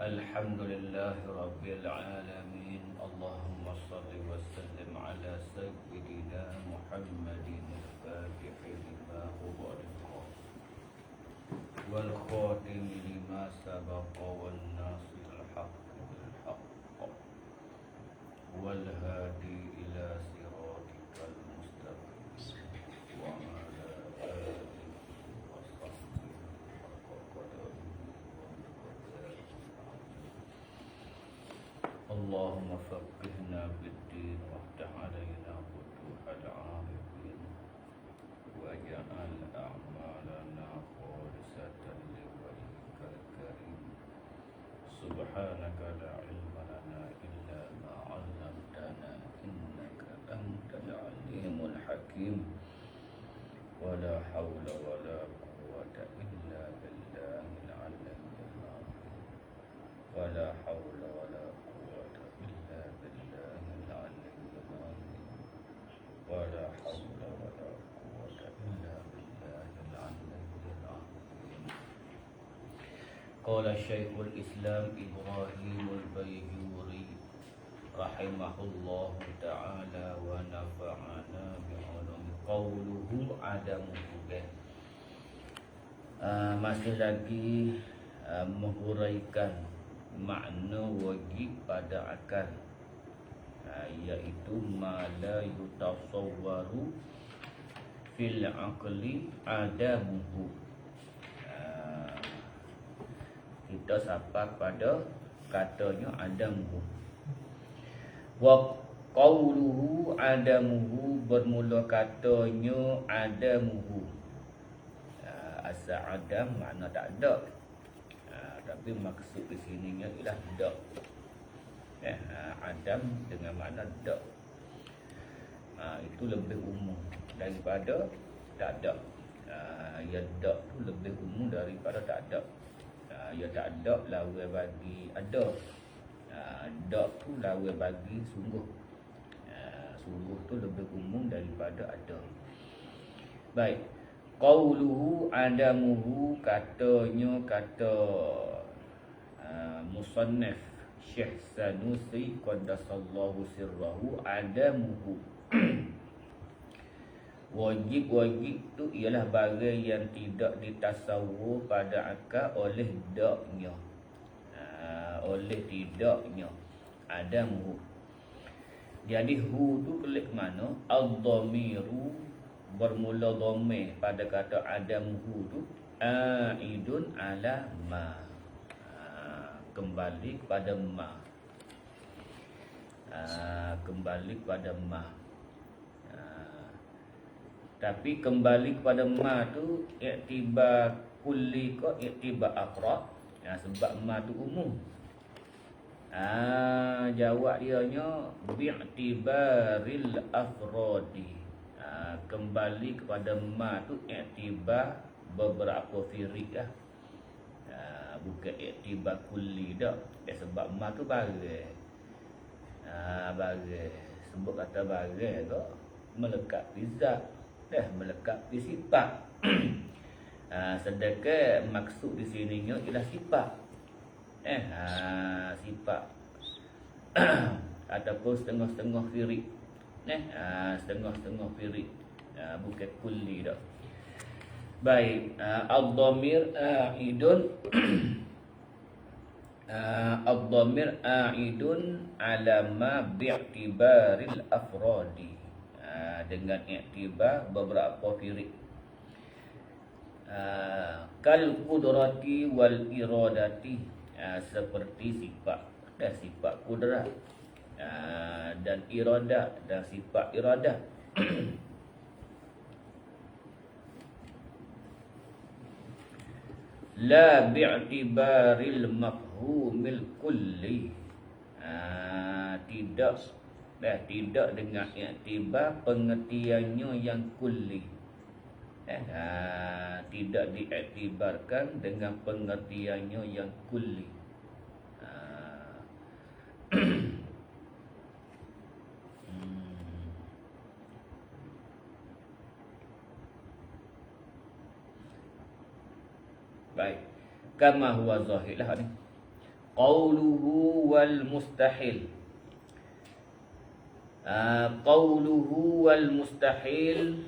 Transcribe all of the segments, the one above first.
الحمد لله رب العالمين. اللهم صل وسلم على سيدنا محمد الفاتح لما أغلق والخاتم لما سبق والناصر الحق بالحق والهادي إلى صراطك اللهم فقهنا في الدين وافتح علينا فتوح العارفين واجعل أعمالنا خالصة لوجهك الكريم. سبحانك لا علم لنا إلا ما علمتنا إنك أنت العليم الحكيم. ولا حول ولا قوة إلا بالله العلي العظيم. ولا حول قال شيخ الإسلام إبراهيم البيجوري رحمه الله تعالى ونفعنا بعلم قوله عدمه uh, masih lagi uh, menghuraikan makna wajib pada akal uh, iaitu ma la yutasawwaru fil aqli adamuhu kita sampai pada katanya adamuhu wa qawluhu adamuhu bermula katanya adamuhu. Uh, asal adam makna tak ada. Uh, tapi maksud di sini ialah tak eh, uh, adam dengan makna tak uh, itu lebih umum daripada tak ada. Uh, ya tak tu lebih umum daripada tak ada ya tak ada lawan bagi ada uh, tak tu lawan bagi sungguh. Uh, sungguh tu lebih umum daripada ada baik. Qauluhu adamuhu katanya kata uh, musannaf Syekh Sanusi qaddasallahu sirrahu adamuhu Wajib-wajib tu ialah barang yang tidak ditasawur pada akal oleh daknya. Ha, oleh tidaknya. Adamu. Jadi hu tu kelik mana? Al-dhamiru bermula dhamir pada kata adamu tu aidun ala ma. Ha, kembali kepada ma. Ha, kembali kepada ma. Ha, tapi kembali kepada ma tu iktibar kulli ko iktibar afrad. Ya, sebab ma tu umum. Ah, jawab dia nya bi'tibaril afradi. Ah, kembali kepada ma tu iktibar beberapa firik lah. Ah, bukan iktibar kulli dak. Eh, sebab ma tu bagai. Ah, bagai. Sebut kata bagai tu melekat di zat dah melekat di sifat. ha, sedangkan maksud di sininya ialah sifat. Eh, ha, sifat. Ataupun setengah-setengah firik. Eh, ha, setengah-setengah firik. Ha, bukan kulli dah. Baik, ha, al-dhamir a'idun al-dhamir a'idun ala ma bi'tibaril afradi uh, dengan iktibar beberapa firik. Uh, kal kudrati wal iradati. Uh, seperti sifat dan sifat kudrat. Dan iradah dan sifat iradah la bi'tibaril mafhumil kulli. Tidak dah tidak dengan iktibar pengertiannya yang kulli eh, ha, tidak diiktibarkan dengan pengertiannya yang kulli ha. Hmm. Baik. Kama huwa zahir lah ni. qawluhu wal mustahil qawluhu wal mustahil.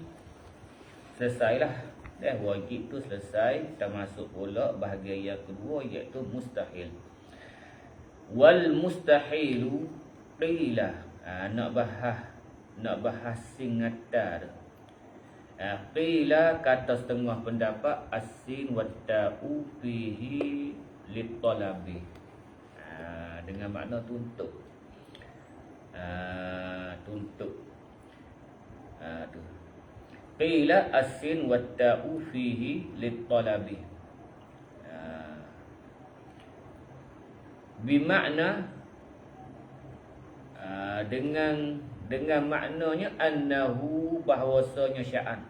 Selesailah. Dah wajib tu selesai. Kita masuk pula bahagian yang kedua iaitu mustahil. Wal mustahilu qila. Uh, nak bahas nak bahas singata tu uh, qila kata setengah pendapat asin wa ta'u fihi litalabi uh, dengan makna tuntut uh, tuntut. Uh, tu. Qila asin wa ta'u fihi litalabi uh, bimakna uh, dengan dengan maknanya annahu bahwasanya sya'an.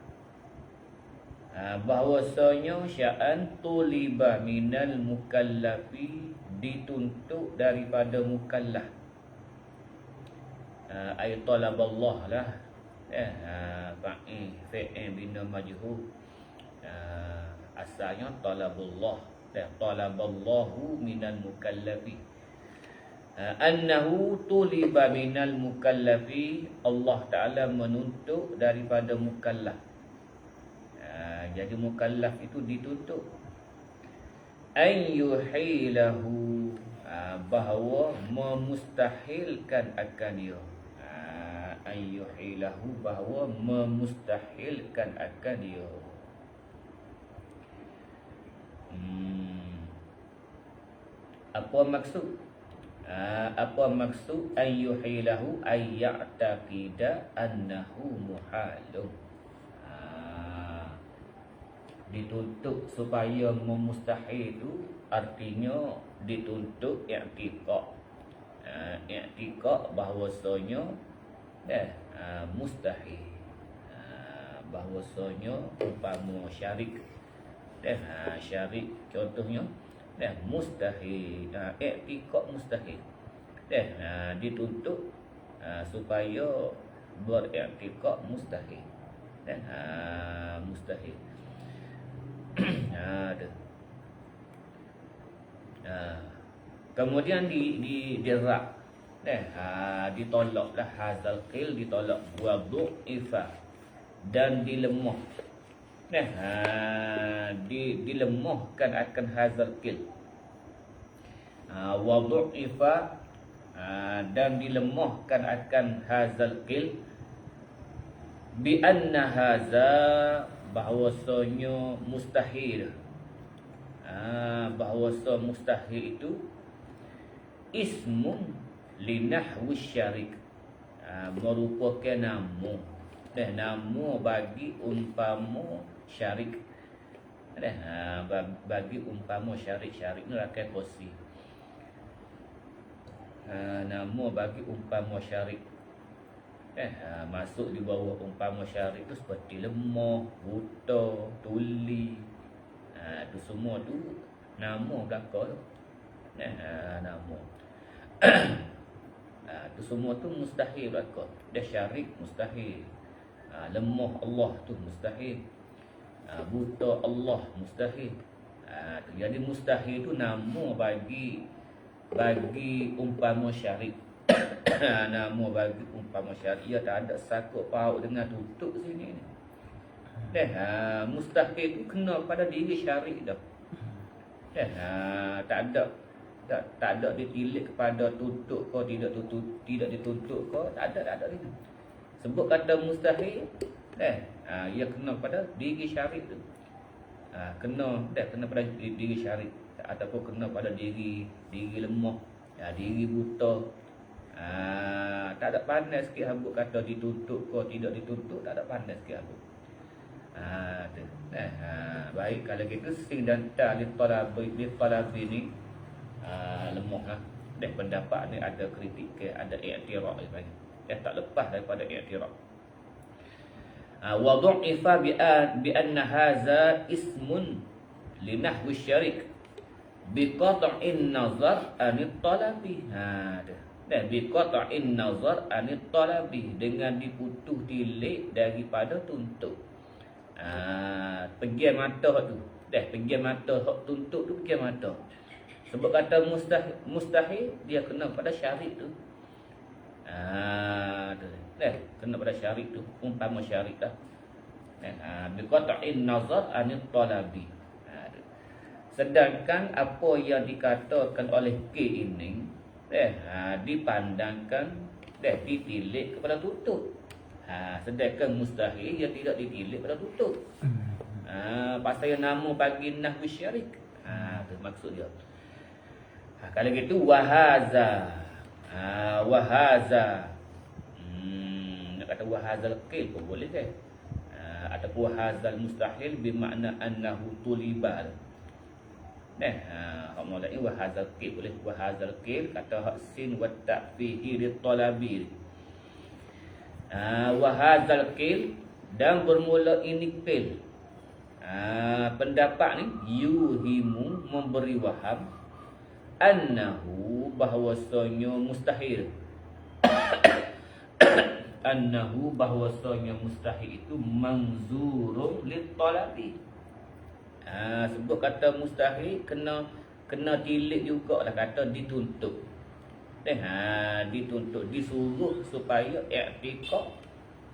Bahwasanya sya'an tuliba minal mukallafi dituntut daripada mukallaf uh, ay talaballah lah. Eh uh, fa'i fi'il bina majhul. Uh, asalnya talabullah dan talaballahu minal mukallafi. Annahu tuliba minal mukallafi. Allah taala menuntut daripada mukallaf. Jadi mukallaf itu dituntut. Ayyuhilahu uh, bahawa memustahilkan akan dia ayyuhilahu bahawa memustahilkan akan dia. Hmm. apa maksud? Uh, apa maksud ayyuhilahu ayyataqida annahu muhalun? Uh, dituntut supaya memustahil itu artinya dituntut i'tiqad. Uh, i'tiqad bahwasanya eh, uh, mustahil. Uh, bahwasanya umpama syarik eh, uh, syarik contohnya eh, mustahil. Uh, i'tiqad mustahil. Eh, dituntut supaya beriktikad mustahil. Uh, mustahil. Ada. Kemudian di di dirak eh ha ditolaklah hazal qil ditolak wadu ifa dan dilemah eh ha di dilemahkan akan hazal qil. Ha wadu ifa ha, dan dilemahkan akan hazal qil. Bi anna haza bahwasanya mustahil. Ha bahwasa mustahil itu ismun linahwi syarik. Ha, merupakan nama eh nama bagi umpama syarik. Eh ha, bagi umpama syarik syarik ni rakan kursi ha, nama bagi umpama syarik. Eh ha, masuk di bawah umpama syarik tu seperti lemah buta tuli. Ha, tu semua tu nama belakang. Eh ha, nama tu semua tu mustahil berlaku. Dia syarik mustahil. Ha, lemah Allah tu mustahil. Ha, buta Allah mustahil. Ha, jadi mustahil tu nama bagi bagi umpama syarik. Nama bagi umpama syarik. Ia tak ada sakut paut dengan tutup sini ni. Eh, ha, mustahil tu kena pada diri syarik dah. Eh, ha, tak ada tak tak ada ditilik kepada tutup kau tidak tutup tidak dituntut kau tak ada tak ada itu. Sebut kata mustahil eh ha, ia kena pada diri syarik tu. Ha, kena dah kena pada diri syarik ataupun kena pada diri diri lemah ya, diri buta. Ha, tak ada pandai sikit hambuk kata dituntut kau tidak dituntut tak ada pandai sikit hambuk ha, eh, ha, baik kalau kita sing dan ta li talabi li talabi ni Ah, lemah lah. Dan pendapat ni ada kritik ada i'tiraf sebenarnya. Dia tak lepas daripada i'tiraf. Uh, wa dhu'ifa bi bi anna hadza ismun li nahwi syarik. Bi qat'in nazar an talabi hada dan bi qat'in nazar an talabi dengan diputus tilik daripada tuntut. Ah pergi mata tu. Dah pergi mata hak tuntut tu pergi mata Sebab kata mustahil, mustahil dia kena pada syarik tu. Ah, tu. Eh, kena pada syarik tu. Umpama syarik dah. Eh, ah, bi qat'in nazar anit talabi. Tu. Sedangkan apa yang dikatakan oleh K ini eh ha, dipandangkan eh ditilik kepada tutup. Ha, sedangkan mustahil ia tidak ditilik kepada tutup. Ha, pasal yang nama bagi nahwu syarik. Ha, tu maksud dia. Ha, kalau gitu wahaza. Ha, wahaza. Hmm, nak kata wahazal qil pun boleh kan? Ha, ataupun wahazal mustahil bermakna annahu tulibal. Nah, ha, mulai wahazal qil boleh wahazal qil kata hak sin wa ta fihi li talabi. Ha, wahazal qil dan bermula ini qil. Ha, pendapat ni yuhimu memberi waham annahu bahwasanya mustahil. Annahu bahwasanya mustahil itu manzurun lit talabi ha, sebut kata mustahil kena kena tilik jugalah kata dituntut. Eh ha, dituntut disuruh supaya i'tiqad.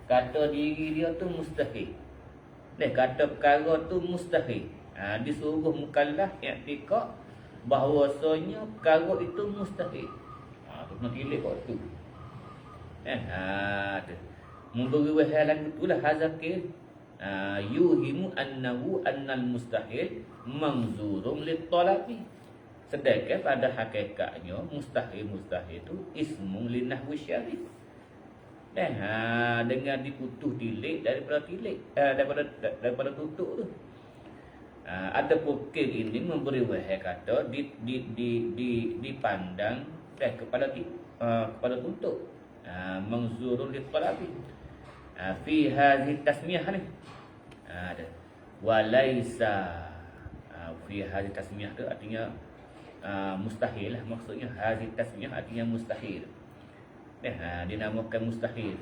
Kata diri dia tu mustahil. Deh kata perkara tu mustahil. Ha, disuruh mukallaf i'tiqad bahawasanya perkara itu mustahil. Ha, tu kena tilik kau tu. Eh, ha, tu. Memberi wahai lagu tu lah hazakir. Ha, yuhimu annahu annal mustahil mangzurun lit talabi. Sedangkan pada hakikatnya mustahil-mustahil itu ismun linahwi syarif. Eh, ha, dengan diputus tilik daripada tilik eh, daripada daripada tutup tu. Ada pukil ini memberi wahai kata di di di di dipandang eh kepada uh, kepada tutup. Ha, mangzurun li talabi. Ha, fi hadhihi tasmiyah ni. Ada. Walaisa ha, fi hadhihi tasmiyah tu artinya uh, mustahil lah maksudnya hadhihi tasmiyah artinya mustahil. Eh, ha, dinamakan mustahil.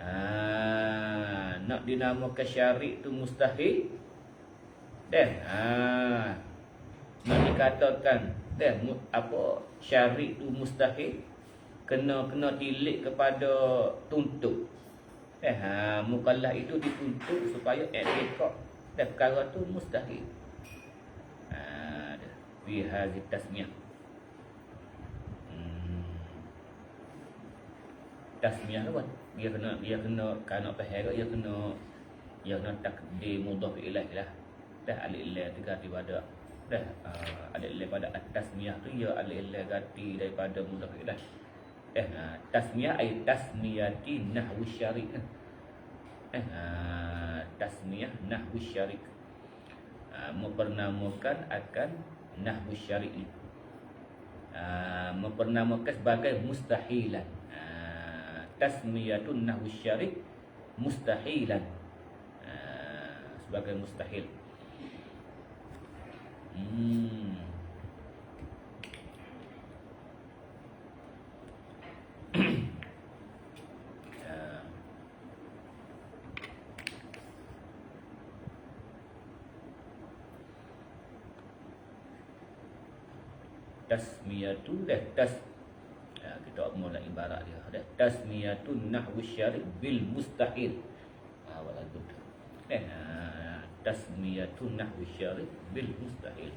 Ha, nak dinamakan syarik tu mustahil. Deh, ha. Nak dikatakan, deh, apa syarik tu mustahil kena kena tilik kepada tuntut. Eh, ha, mukallaf itu dituntut supaya etikad dan perkara tu mustahil. Ha, fi hadhihi tasmiyah. tasmiyah tu kan dia kena dia kena kana faham dia kena dia kena takdir mudhaf ilaih lah dah alif lam tu ganti pada dah uh, alif lam pada tasmiyah tu ya alif lam ganti daripada mudhaf ilaih eh uh, tasmiyah ai tasmiyati nahwu syarik. Eh uh, tasmiyah nahwu syarik. Uh, mempernamakan akan nahwu syarik itu uh, mempernamakan sebagai mustahilan. Tasmiyatun nahwu syarik mustahilan. Uh, sebagai mustahil. tasmiyatu dah tas. Kita mula ibarat dia. Ada tasmiyatun nahwu syar'i bil mustahil. Ha wala gud eh ha, tasmiyatun nahwu syar'i bil mustahil.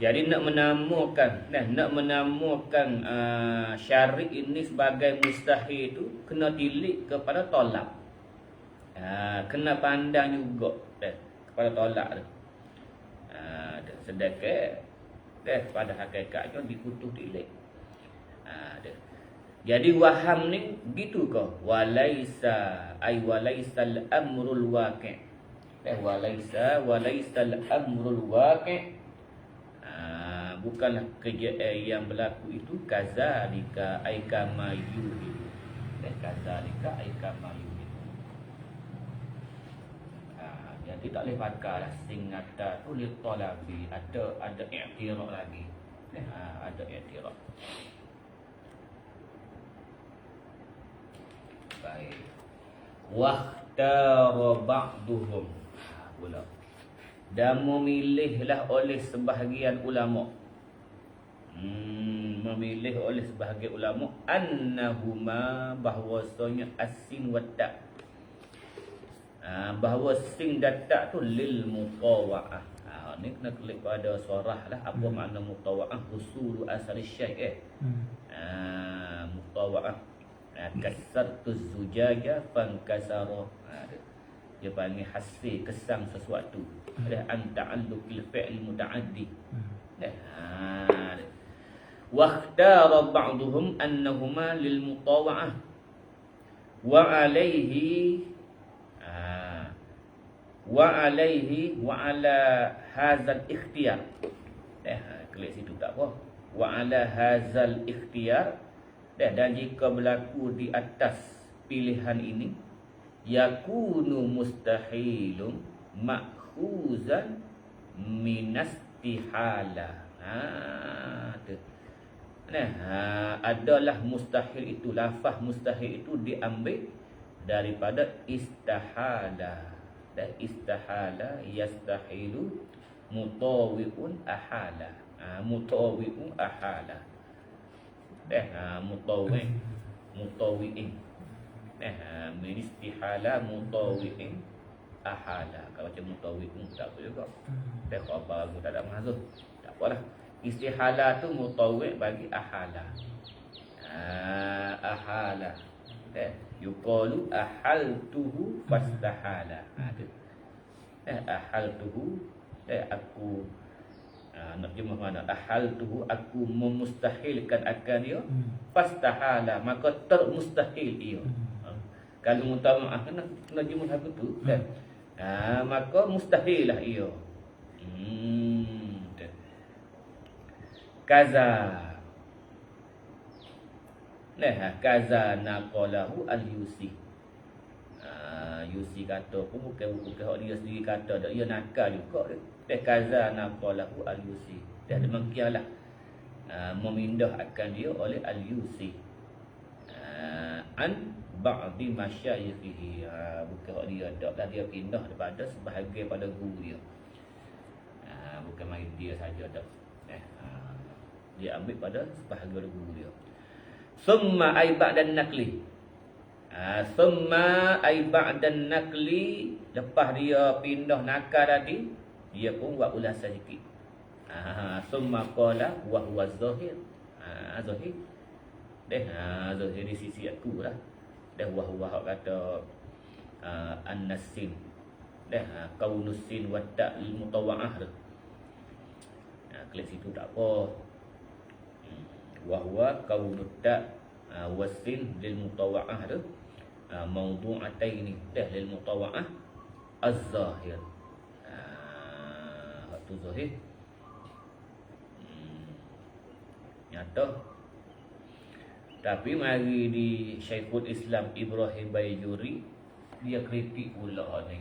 Jadi nak menamakan nah nak menamakan uh, syar'i ini sebagai mustahil itu kena tilik kepada tolak. Uh, kena pandang juga eh, kepada tolak tu. Uh, sedekah eh, pada hakikatnya dikutuk tilik Ha, Jadi waham ni gitu ke? Walaisa ay walaisal amrul waqi'. Eh walaisa walaisal amrul waqi'. Ha, bukanlah kerja eh, yang berlaku itu kazalika ay kama yuhi. Eh kazalika ay kama yuhi. Ha, jadi tak boleh pakai lah singata tu li talabi ada ada i'tiraf lagi. Ha, ada i'tiraf. baik wahtara ba'duhum pula. Dan memilihlah oleh sebahagian ulama. Hmm, memilih oleh sebahagian ulama annahuma bahwasanya asin wa ta ha, bahawa sin dan ta tu lil mutawa'ah. Ha, ni kena klik pada surah lah. Apa hmm. makna mutawa'ah? Usulu asal syai' eh. Hmm. ha, mutawa'ah. Ha, kasartu zujaja fankasara ha, dia panggil hasil kesang sesuatu. Ada an ta'alluqil fi'l muta'addi. Ha wa ikhtara ba'dhum annahuma lil mutawa'ah. Wa alayhi wa alayhi wa ala hadzal ikhtiyar. Eh klik situ tak apa. Wa ala ikhtiyar. Dan jika berlaku di atas pilihan ini yakunu mustahilun mak ma'khuzan minastihala. Ha tu. Ha, adalah mustahil itu lafaz mustahil itu diambil daripada istahala. Dan istahala yastahilu mutawiun ahala. Ha, mutawiun ahala. Dah ha, mutawi mutawiin. Nah, min istihala mutawiin ahala. Kalau macam mutawid pun tak apa juga. Hmm. dia khabar pun tak ada maksud. Tak apalah. Istihala tu mutawid bagi ahala. Ah, ahala. Eh yuqalu ahaltuhu fastahala. Ha tu. Eh ahaltuhu. Eh aku uh, nak jumpa mana. Ahaltuhu aku memustahilkan akan dia. Hmm. fastahala. Maka termustahil ia. Hmm. Kalau mutamaah kena kena jumpa aku tu kan ha, maka mustahil lah ia hmm. kaza Nah, ha, kaza naqalahu al-yusi. Ah, yusi kata pun bukan bukan dia sendiri kata dak ia nakal juga dia. kaza naqalahu al-yusi. Dah demikianlah. Ah, memindah akan dia oleh al-yusi. Ah, an ba'di masyayikhihi. Ha, bukan dia. Ada dah dia pindah daripada sebahagian pada guru dia. Ha, bukan main dia saja dah eh, ha, dia ambil pada sebahagian pada guru dia. Summa aibak dan nakli. Ha, summa aibak dan nakli. Lepas dia pindah nakal tadi dia pun buat ulasan sikit. Ha, summa qala wa huwa zahir. Ha, zahir. Deh ha, zahir di sisi aku lah dan wah-wah kata uh, an-nasin dah uh, kaunusin wa ta'il mutawa'ah tu uh, klik situ tak apa hmm. wahwa kaunut ta uh, wasin lil mutawa'ah tu uh, mawdu'ataini dah lil mutawa'ah az-zahir uh, tu zahir hmm. nyata tapi mari di Syekhul Islam Ibrahim Bayjuri dia kritik pula ni.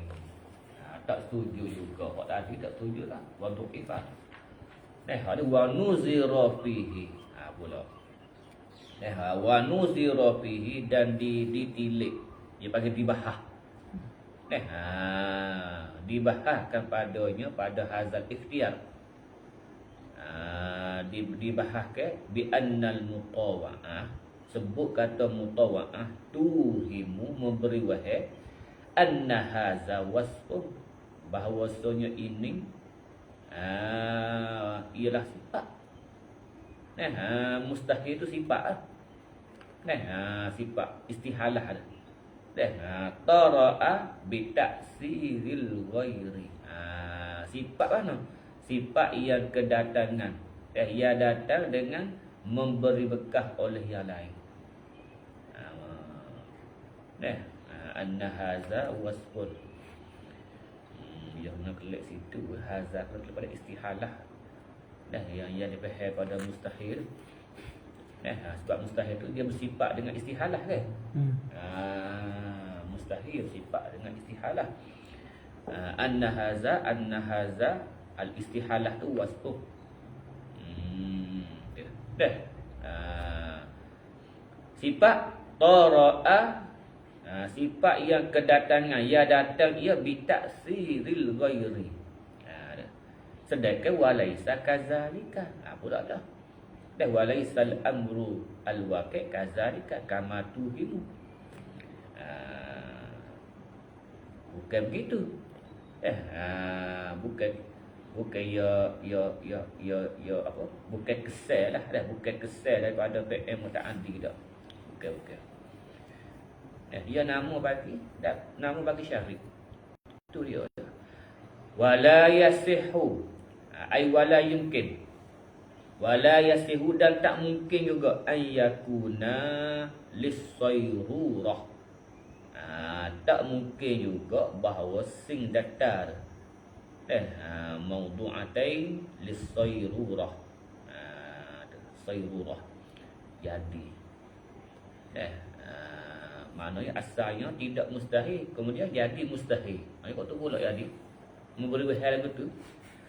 Ha, tak setuju juga. Pak tadi tak setuju lah. Untuk ifat. Eh, ada wa nuzira fihi. Ha, pula. Eh, ha, wa nuzira fihi dan di, ditilik. Dia panggil dibahah. Eh, ha, dibahahkan padanya pada hazal ikhtiar. Ha, dibahahkan bi annal mutawa'ah sebut kata mutawa'ah tuhimu memberi wahai anna haza wasfun. Bahawasanya ini ah ialah sifat. Nah ha, mustahil itu sifat ah nah ha, sifat istihalah dah nah tara'a bi ta'siril ghairi. Ah sifat mana sifat yang kedatangan. Eh ia datang dengan memberi bekah oleh yang lain eh anna haza wasfun. Hmm, yang nak kelik situ haza kalau pada istihalah. Dah yang yang dipahami pada mustahil. Eh sebab mustahil tu dia bersifat dengan istihalah kan? Hmm. ah mustahil sifat dengan istihalah. Ah, anna haza anna haza al istihalah tu wasfu hmm dah. Ah, sifat tara'a ha, sifat yang kedatangan ia datang ia bitaksiril ghairi ha, Sedangkan walaisa kazalika. Ha, pula dah. Dan walaisa al-amru al-waqi' kazalika kama tuhimu. Ha, bukan begitu. Eh, ha, bukan bukan ya ya ya ya ya apa? Bukan kesal lah dah, bukan kesal daripada PM mutaaddi dah. Bukan bukan. Eh, dia nama bagi nama bagi syarik. Itu dia. Wala yasihu. Ai wala yumkin. Wala yasihu dan tak mungkin juga ayyakuna lisayrurah. Ha, tak mungkin juga bahawa sing datar eh ha, mawdu'atain lisayrurah. Ha, sayrurah. Jadi eh maknanya asalnya tidak mustahil kemudian jadi mustahil. Maknanya kau tu pula jadi. Memberi hal begitu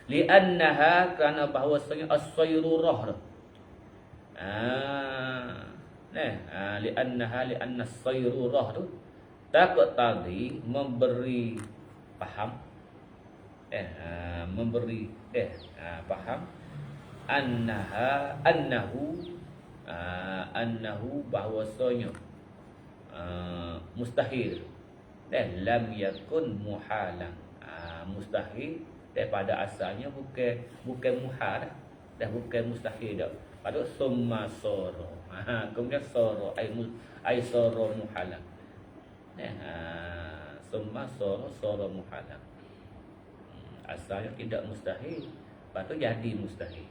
li'annaha kerana bahawasanya as-sayrurah ah nah ha, li'annaha li'anna as-sayrurah tu takut tadi memberi faham eh ha, memberi eh ha, faham annaha annahu ha, annahu bahwasanya uh, mustahil. Dan lam yakun muhalan ha, mustahil. Daripada asalnya bukan bukan muhal dah bukan mustahil dah. Pada summa soro. Ha kemudian soro ai ai soro muhala nah ha summa soro soro muhala hmm, asalnya tidak mustahil. Tu jadi mustahil.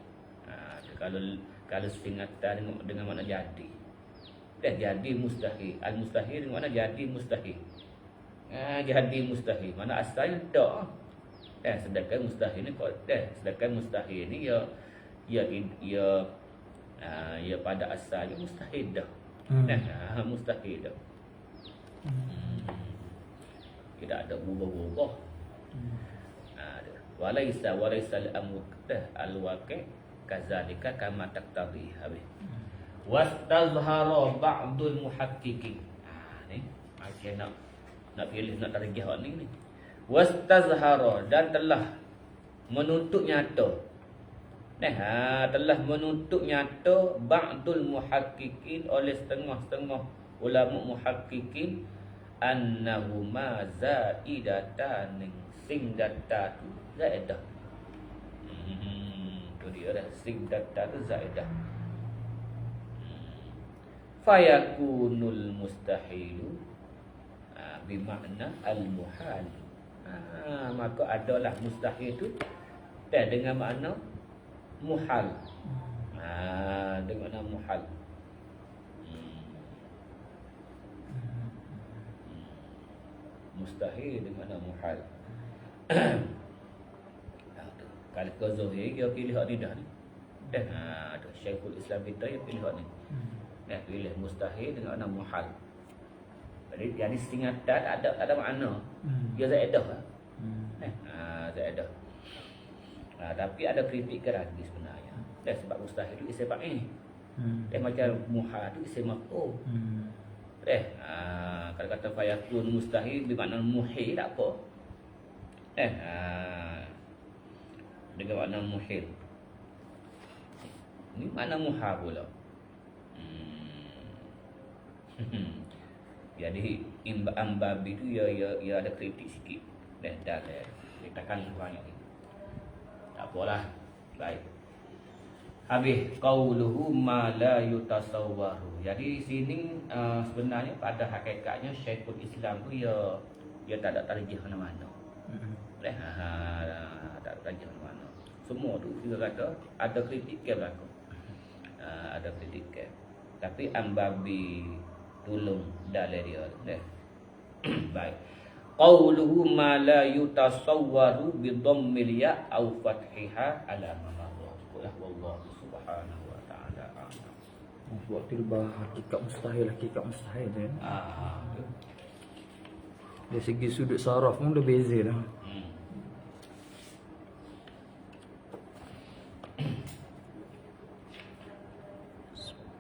Ha kalau kalau singata dengan, dengan makna jadi dah jadi mustahil al mustahil makna jadi mustahil ha jadi mustahil mana asalnya tak Eh, sedangkan mustahil ni kau eh, sedangkan mustahil ni ya ya ya uh, ya pada asalnya mustahil dah. Hmm. Eh, mustahil dah. Hmm. Tidak ada ubah-ubah. Hmm. Uh, walaisa walaisa al-amru al-waqi' kazalika kama taqtadi habis. Hmm. Wastazhara ba'dul muhaqqiqin. Ah ni. Macam nak nak pilih nak tarikh ni ni. Wastazhara dan telah menuntut nyata. Nah ha, telah menuntut nyata ba'dul muhaqqiqin oleh setengah-setengah ulama muhaqqiqin annahuma zaidatan sing data tu zaidah. Hmm tu dia dah. Sing data tu zaidah fayakunul mustahilu. Ha, bimakna al muhal ha, maka adalah mustahil itu dan dengan makna muhal. Ha, dengan makna muhal. Hmm. mustahil dengan makna muhal. Kalau kau zuhir dia pilih hak ni dah ni. Dan ha, Syekhul Islam kita yang pilih hak ni dan pilih mustahil dengan makna muhal jadi jadi singatan ada ada makna. Hmm. Dia zaedah lah. Hmm. Eh, ha, zaedah. Ha, tapi ada kritik ke lagi sebenarnya. Dan sebab mustahil itu isim fa'il. Hmm. Eh macam muha itu isim maf'ul. Hmm. Eh, ha, kalau kata fayakun mustahil bermakna muhil tak apa. Eh, ha, dengan makna muhil. Ini mana muha pula? Hmm. Jadi imba ambabi tu ya ya ya ada kritik sikit. Dah dah kita kan banyak ni. Tak apalah. Baik. Habis qauluhu ma la yutasawwaru. Jadi sini uh, sebenarnya pada hakikatnya Syekhul Islam tu ya dia tak ada tarjih mana-mana. Hmm. Ha, ha, tak ada tarjih mana-mana. Semua tu dia kata ada kritik ke belakang. Uh, ada kritik ke. Tapi ambabi tolong dalil dia dah. Baik. Qawluhu ma la yutasawwaru bi dhammil ya aw fathiha ala ma marra wallahu subhanahu wa ta'ala buat tilbah hakikat mustahil hakikat mustahil kan ah dari segi sudut saraf pun dah beza dah